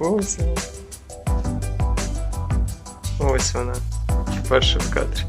Ось вона. Ось вона. Перша в кадрі.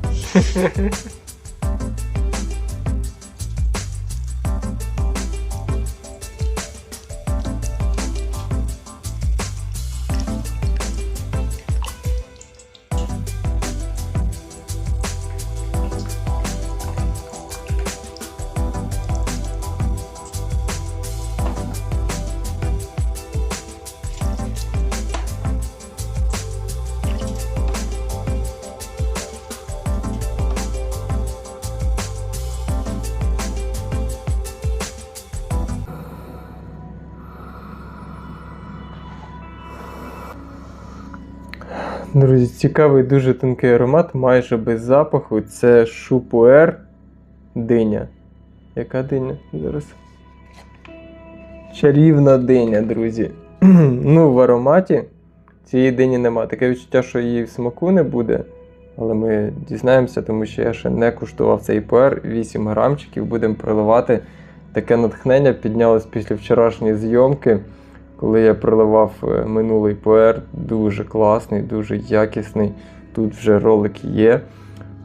Друзі, цікавий дуже тонкий аромат, майже без запаху. Це шупуер диня. Яка диня? Зараз. Чарівна диня, друзі. ну, в ароматі цієї дині нема. Таке відчуття, що її в смаку не буде. Але ми дізнаємося, тому що я ще не куштував цей пуер. 8 грамчиків будемо проливати. Таке натхнення піднялось після вчорашньої зйомки, коли я проливав е, минулий пуер. Дуже класний, дуже якісний. Тут вже ролик є.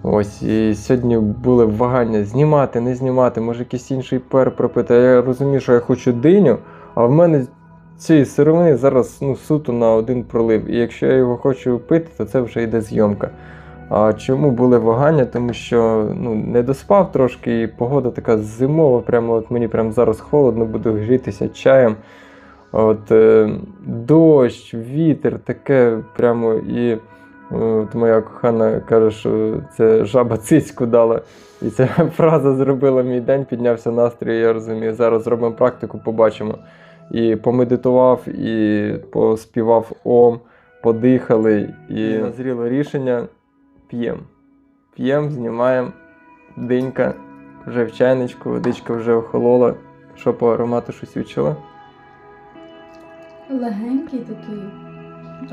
Ось, і сьогодні були вагання знімати, не знімати, може якийсь інший пуер пропити. Я розумію, що я хочу диню, а в мене цієї сировини зараз ну, суто на один пролив. І якщо я його хочу пити, то це вже йде зйомка. А чому були вагання? Тому що ну, не доспав трошки, і погода така зимова, прямо от мені прямо зараз холодно, буду грітися чаєм. От, е, дощ, вітер, таке прямо і е, от моя кохана каже, що це жаба цицьку дала. І ця фраза зробила мій день, піднявся настрій, я розумію. Зараз зробимо практику, побачимо. І помедитував, і поспівав ом, подихали, і назріло рішення. П'ємо. П'ємо, знімаємо. Динька вже в чайничку, водичка вже охолола. Що по аромату щось відчула? Легенький такий,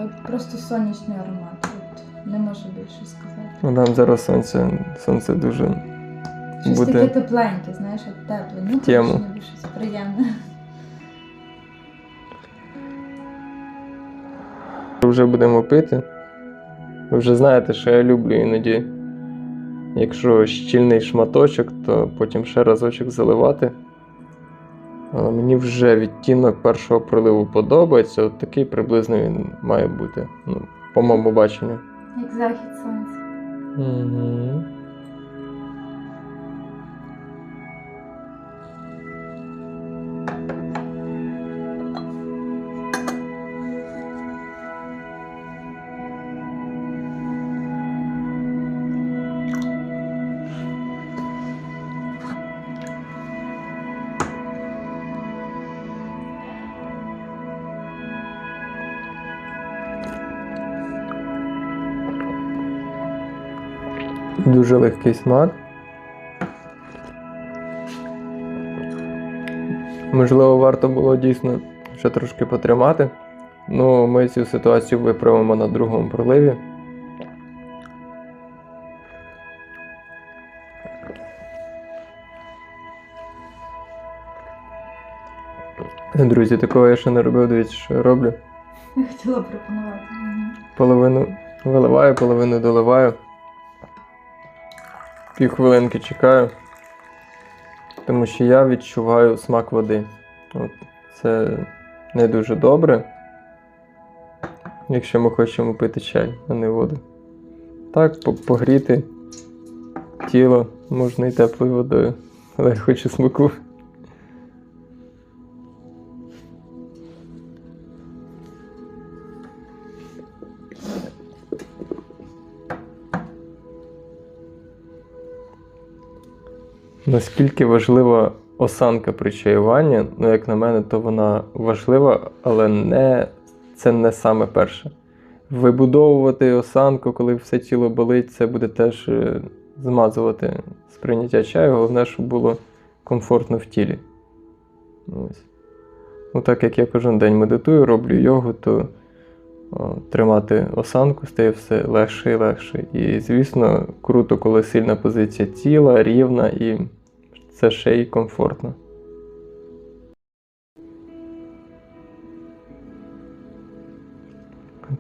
от просто сонячний аромат. От, не можу більше сказати. Ну, Нам зараз сонце, сонце дуже Щось буде. таке тепленьке, знаєш, от тепле. Ну, тему. щось приємне. Вже будемо пити. Ви вже знаєте, що я люблю іноді. Якщо щільний шматочок, то потім ще разочок заливати. Але мені вже відтінок першого приливу подобається. От такий приблизно він має бути. Ну, по моєму баченню. Як захід сонця. Угу. Дуже легкий смак. Можливо, варто було дійсно ще трошки потримати. Ну, ми цю ситуацію виправимо на другому проливі. Друзі, такого я ще не робив, дивіться, що я роблю. Я хотіла пропонувати. Половину виливаю, половину доливаю. Півхвилинки чекаю. Тому що я відчуваю смак води. От. Це не дуже добре. Якщо ми хочемо пити чай, а не воду. Так, погріти тіло можна і теплою водою. Але я хочу смаку. Наскільки важлива осанка при чаюванні, ну, як на мене, то вона важлива, але не, це не саме перше. Вибудовувати осанку, коли все тіло болить, це буде теж е, змазувати сприйняття чаю. Головне, щоб було комфортно в тілі. Ось. Ну, так як я кожен день медитую, роблю йогу, то о, тримати осанку стає все легше і легше. І, звісно, круто, коли сильна позиція тіла, рівна і це ще й комфортно.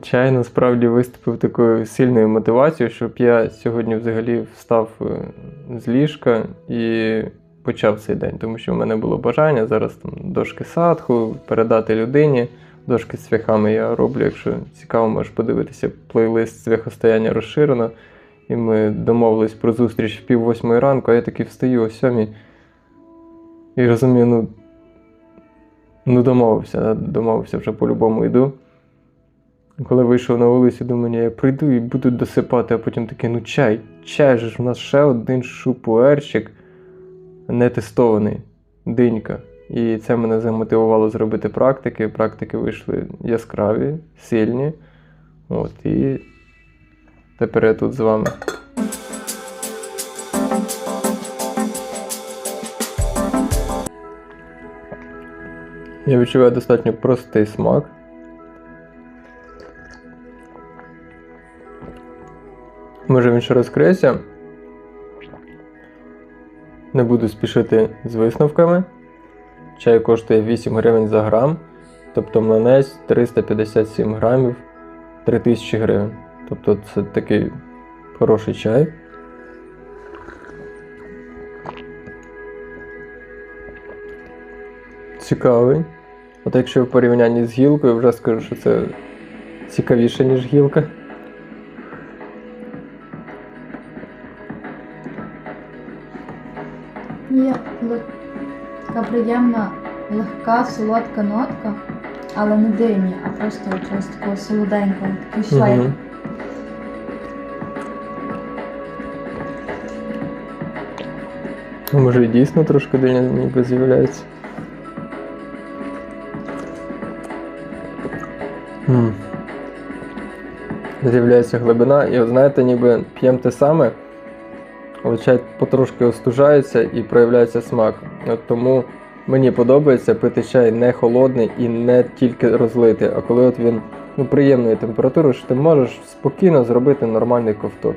Чай насправді виступив такою сильною мотивацією, щоб я сьогодні взагалі встав е, з ліжка і почав цей день, тому що в мене було бажання зараз там дошки садху передати людині. Дошки з цвяхами я роблю. Якщо цікаво, можеш подивитися плейлист цвяхостояння розширено. І ми домовились про зустріч в пів восьмої ранку, а я таки встаю о сьомій. І розумію, ну, ну домовився, домовився вже по-любому йду. Коли вийшов на вулицю, думаю, я прийду і буду досипати, а потім такий, ну чай, чай же ж у нас ще один шупуерчик не тестований, динька. І це мене замотивувало зробити практики. Практики вийшли яскраві, сильні. От, і тепер я тут з вами. Я відчуваю достатньо простий смак. Може він ще розкриється. Не буду спішити з висновками. Чай коштує 8 гривень за грам, тобто млинець 357 грамів 3000 гривень. Тобто це такий хороший чай. Цікавий. От якщо в порівнянні з гілкою, вже скажу, що це цікавіше, ніж гілка. Є така приємна, легка, солодка нотка, але не дині, а просто чогось такого солоденького, такий шлейф. Ну, Може і дійсно трошки диня ніби з'являється. З'являється глибина, і от знаєте, ніби п'ємо те саме, але чай потрошки остужається і проявляється смак. От тому мені подобається пити чай не холодний і не тільки розлитий, а коли от він ну, приємної температури, що ти можеш спокійно зробити нормальний ковток.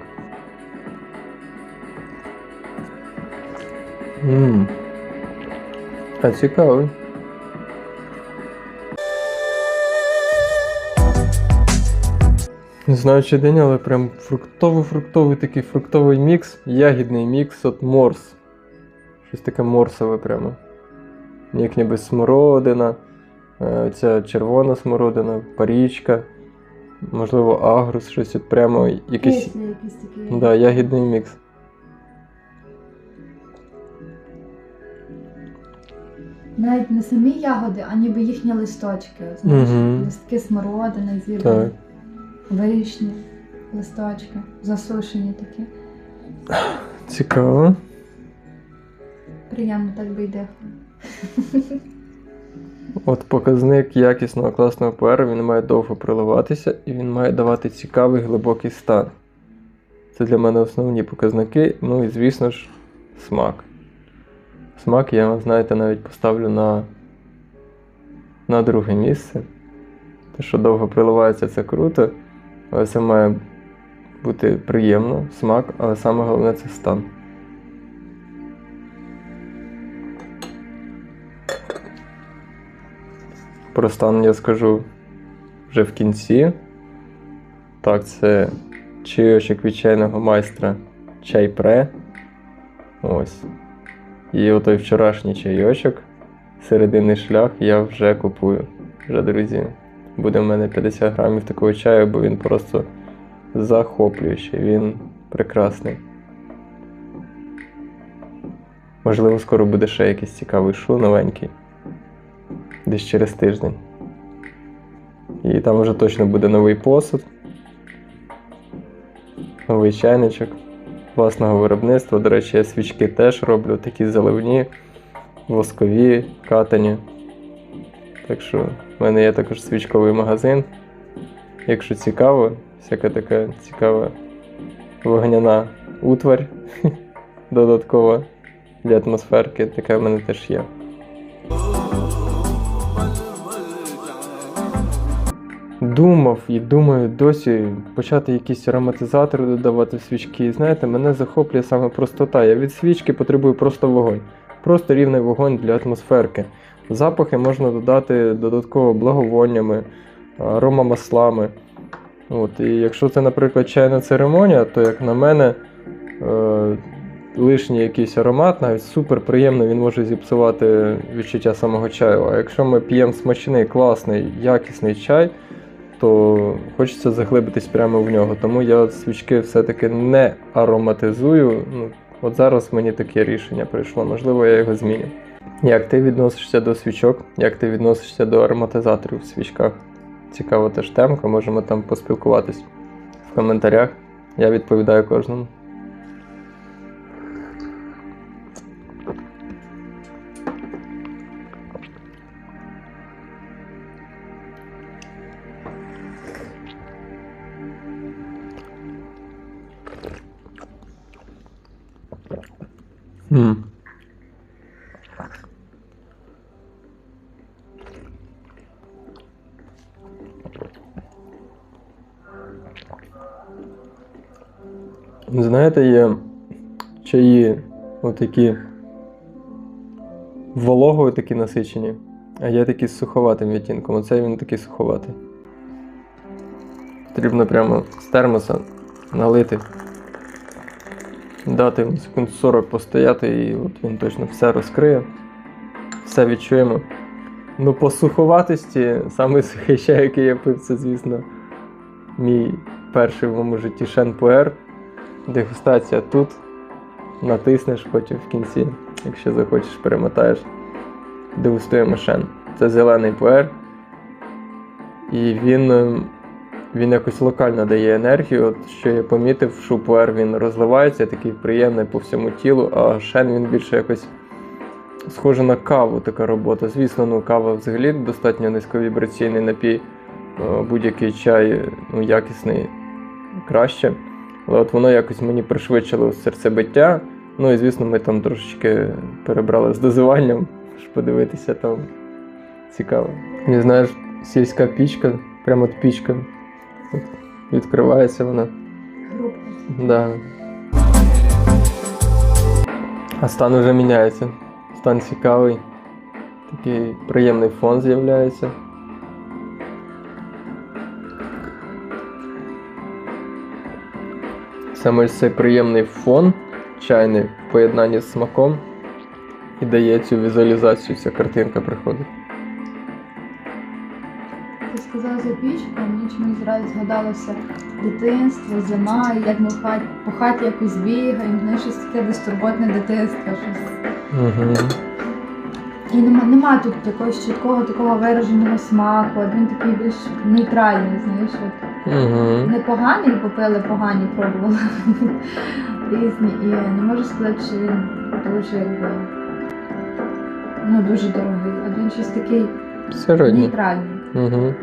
Мм. А цікавий. Не знаю, чи день, але прям фруктово-фруктовий такий фруктовий мікс, ягідний мікс от морс. Щось таке морсове прямо. Як ніби смородина, е, ця червона смородина, парічка, можливо, агрус, щось от прямо якийсь. Якийсь такий. Да, ягідний мікс. Навіть не самі ягоди, а ніби їхні листочки. Знаєш, Мгм. листки смородини, Так. Вишні, листочки, засушені такі. Цікаво. Приємно так би йде. От показник якісного класного пуеру, він має довго проливатися і він має давати цікавий глибокий стан. Це для мене основні показники. Ну і звісно ж, смак. Смак я, знаєте, навіть поставлю на, на друге місце. Те, що довго проливається, це круто, це має бути приємно, смак, але саме головне це стан. Про стан я скажу вже в кінці. Так, це чайочок від чайного майстра чай пре. Ось. І отой вчорашній чайочок, серединний шлях я вже купую. Вже, друзі. Буде в мене 50 грамів такого чаю, бо він просто захоплюючий, він прекрасний. Можливо, скоро буде ще якийсь цікавий шу новенький десь через тиждень. І там вже точно буде новий посуд, новий чайничок власного виробництва. До речі, я свічки теж роблю, такі заливні, воскові, катані. Так що в мене є також свічковий магазин. Якщо цікаво, всяка така цікава вогняна утварь додаткова для атмосферки, така в мене теж є. Думав і думаю досі почати якісь ароматизатори додавати в свічки. Знаєте, мене захоплює саме простота. Я від свічки потребую просто вогонь. Просто рівний вогонь для атмосферки. Запахи можна додати додатково благовоннями, аромамаслами. От, і якщо це, наприклад, чайна церемонія, то, як на мене, е, лишній якийсь аромат, навіть супер приємно, він може зіпсувати відчуття самого чаю. А якщо ми п'ємо смачний, класний, якісний чай, то хочеться заглибитись прямо в нього. Тому я свічки все-таки не ароматизую. Ну, от зараз мені таке рішення прийшло, можливо, я його зміню. Як ти відносишся до свічок? Як ти відносишся до ароматизаторів в свічках? Цікава теж темка, можемо там поспілкуватись в коментарях. Я відповідаю кожному. М. Знаєте, є чаї отакі вологою такі насичені, а є такі з суховатим відтінком. Оцей він такий суховатий. Потрібно прямо з термоса налити, дати йому секунд 40 постояти, і от він точно все розкриє, все відчуємо. Ну, по суховатості, саме сухий чай, який я пив, це, звісно, мій перший в моєму житті Шен Пуер. Дегустація тут. Натиснеш потім в кінці, якщо захочеш, перемотаєш. Дегустуємо шен. Це зелений пуер. І він, е, він якось локально дає енергію. От що я помітив, що пуер він розливається, такий приємний по всьому тілу, а шен він більше якось схоже на каву така робота. Звісно, ну кава взагалі достатньо низьковібраційний напій. Е, Будь-який чай ну, якісний краще. Але от воно якось мені пришвидшило серцебиття. Ну і звісно, ми там трошечки перебрали з дозуванням, щоб подивитися там цікаво. І знаєш, сільська пічка, прямо от пічка. От відкривається вона. Да. А стан вже міняється. Стан цікавий. Такий приємний фон з'являється. Саме цей приємний фон чайний в поєднанні з смаком і дає цю візуалізацію, ця картинка приходить. Ти сказав за пічку, мені чомусь зразу згадалося дитинство, зима, і як ми в хаті, по хаті якось бігаємо, знаєш, щось таке безтурботне дитинство. Щось. Угу. І нема, нема тут якогось чіткого такого вираженого смаку, от він такий більш нейтральний, знаєш. От. Угу. Непоганий, попили погані, пробували різні. І не можу сказати, що він дуже якби ну дуже дорогий, а він щось такий Середній. нейтральний. Угу.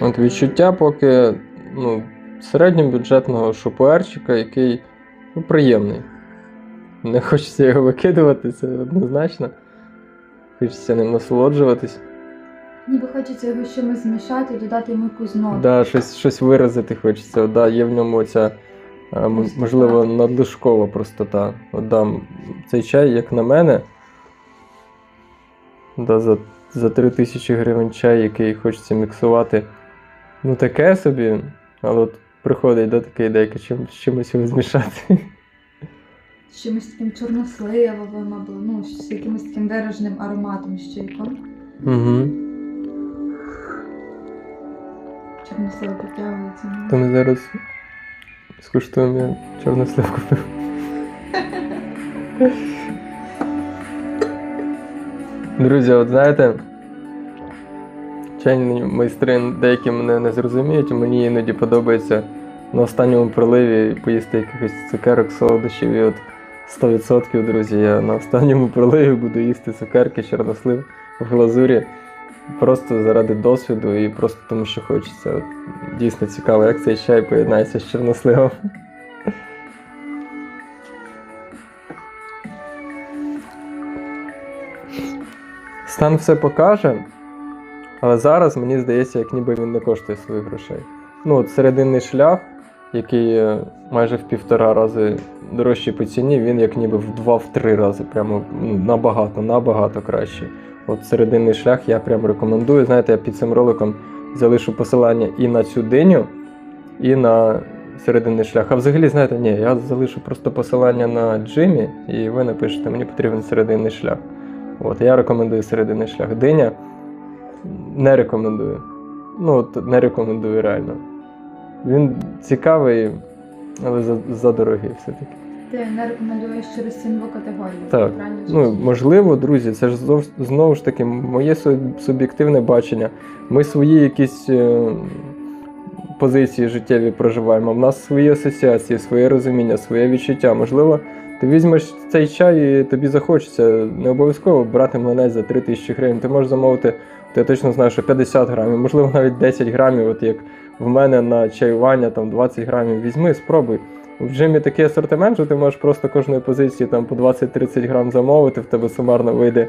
От відчуття поки ну, середньобюджетного шопуерчика, який ну, приємний. Не хочеться його викидувати, це однозначно. Хочеться ним насолоджуватись. Ніби хочеться його з чимось змішати і додати йому якусь ноту. Да, щось, щось виразити хочеться. Да, є в ньому ця, Простота. можливо, надлишкова простота. От, да, цей чай, як на мене, да, за, за 3 тисячі гривень чай, який хочеться міксувати. Ну, таке собі, але от приходить да, така ідейка, чим, з чимось його змішати. З чимось таким чорносливовим або ну, з якимось таким вираженим ароматом з чайком. Угу. Чорнослив підтягується. То ми зараз скуштуємо я чорну сливку. Друзі, от знаєте, чайні майстри деякі мене не зрозуміють, мені іноді подобається на останньому проливі поїсти якихось цукерок, солодощів. І от 100%, друзі, я на останньому проливі буду їсти цукерки, чорнослив в глазурі. Просто заради досвіду і просто тому, що хочеться. Дійсно цікаво, як цей чай поєднається з чорносливом. Стан все покаже, але зараз мені здається, як ніби він не коштує своїх грошей. Ну, от серединний шлях, який е, майже в півтора рази дорожчий по ціні, він як ніби в два-в три рази, прямо ну, набагато, набагато кращий. От серединний шлях я прям рекомендую. Знаєте, я під цим роликом залишу посилання і на цю диню, і на серединний шлях. А взагалі, знаєте, ні, я залишу просто посилання на Джимі, і ви напишете, мені потрібен серединний шлях. От, я рекомендую серединний шлях. Диня не рекомендую. Ну, от не рекомендую реально. Він цікавий, але за, задорогий все-таки. Ти не рекомендуєш через цінову категорію. Так. правильно? Ну, можливо, друзі, це ж зов- знову ж таки моє суб- суб'єктивне бачення. Ми свої якісь е, позиції життєві проживаємо. В нас свої асоціації, своє розуміння, своє відчуття. Можливо, ти візьмеш цей чай і тобі захочеться. Не обов'язково брати млинець за 3 тисячі гривень. Ти можеш замовити, я точно знаю, що 50 грамів, можливо, навіть 10 грамів, от як в мене на чаювання там 20 грамів. Візьми, спробуй. В джимі такий асортимент, що ти можеш просто кожної позиції там по 20-30 грам замовити, в тебе сумарно вийде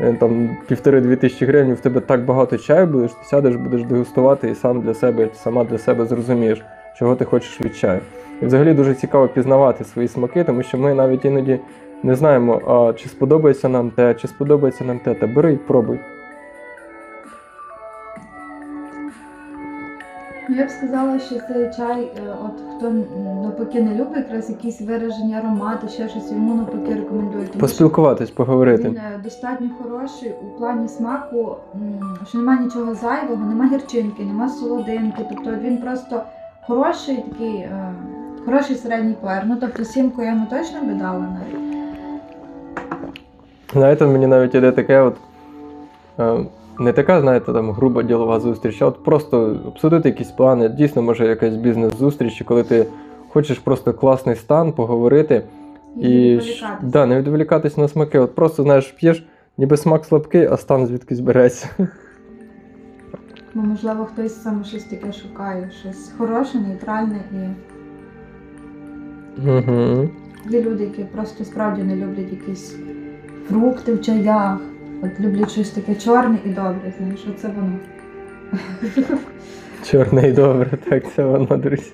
е, там півтори-дві тисячі гривень, в тебе так багато чаю будеш, ти сядеш, будеш дегустувати і сам для себе, сама для себе зрозумієш, чого ти хочеш від чаю. І взагалі дуже цікаво пізнавати свої смаки, тому що ми навіть іноді не знаємо, а чи сподобається нам те, чи сподобається нам те, та бери і пробуй. Я б сказала, що цей чай, е, от хто навпаки не любить якраз якісь виражені аромати, ще щось йому навпаки рекомендую. Тому Поспілкуватись, поговорити. Він е, достатньо хороший у плані смаку, що немає нічого зайвого, немає гірчинки, немає солодинки. Тобто він просто хороший такий, е, хороший середній пуер. Ну тобто сімку я йому точно би дала навіть. Знаєте, мені навіть іде таке, от не така, знаєте, там груба ділова зустріч, а от просто обсудити якісь плани. Дійсно, може якась бізнес-зустріч, коли ти хочеш просто класний стан, поговорити і щ- відволікатися. да, не відволікатись на смаки. От просто знаєш, п'єш, ніби смак слабкий, а стан звідкись береться. Бо можливо хтось саме щось таке шукає, щось хороше, нейтральне і Угу. є люди, які просто справді не люблять якісь фрукти в чаях. От люблять щось таке чорне і добре, знаєш, оце воно. Чорне і добре, так це воно, друзі.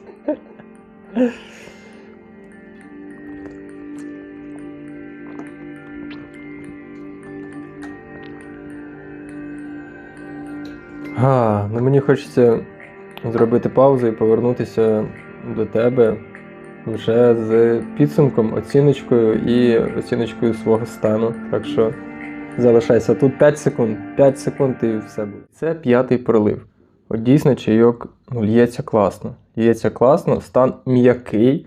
А, ну мені хочеться зробити паузу і повернутися до тебе вже з підсумком, оціночкою і оціночкою свого стану. Так що залишайся тут 5 секунд. 5 секунд і все буде. Це п'ятий пролив. От дійсно чайок ну, л'ється класно. Л'ється класно, стан м'який,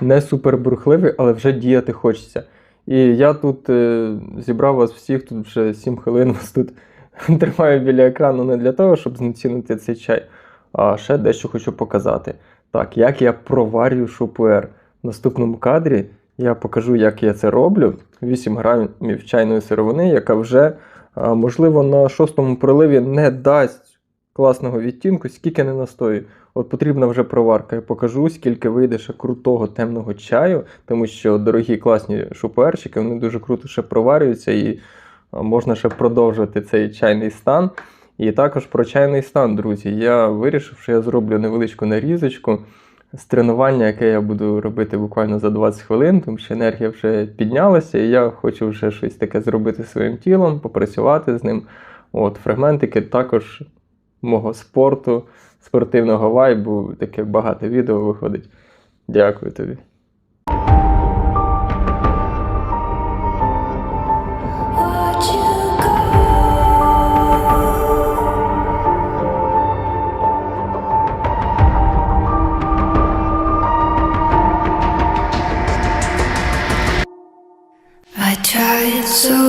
не супербурхливий, але вже діяти хочеться. І я тут е, зібрав вас всіх, тут вже 7 хвилин вас тут тримаю біля екрану не для того, щоб знецінити цей чай, а ще дещо хочу показати. Так, як я проварюю шопуер. В наступному кадрі я покажу, як я це роблю. 8 грамів чайної сировини, яка вже, можливо, на шостому проливі не дасть класного відтінку, скільки не настою. От потрібна вже проварка. Я покажу, скільки вийде ще крутого темного чаю, тому що дорогі класні шупуерчики, вони дуже круто ще проварюються і можна ще продовжувати цей чайний стан. І також про чайний стан, друзі. Я вирішив, що я зроблю невеличку нарізочку з тренування, яке я буду робити буквально за 20 хвилин, тому що енергія вже піднялася, і я хочу вже щось таке зробити своїм тілом, попрацювати з ним. От, фрагментики також мого спорту, спортивного вайбу, таке багато відео виходить. Дякую тобі. so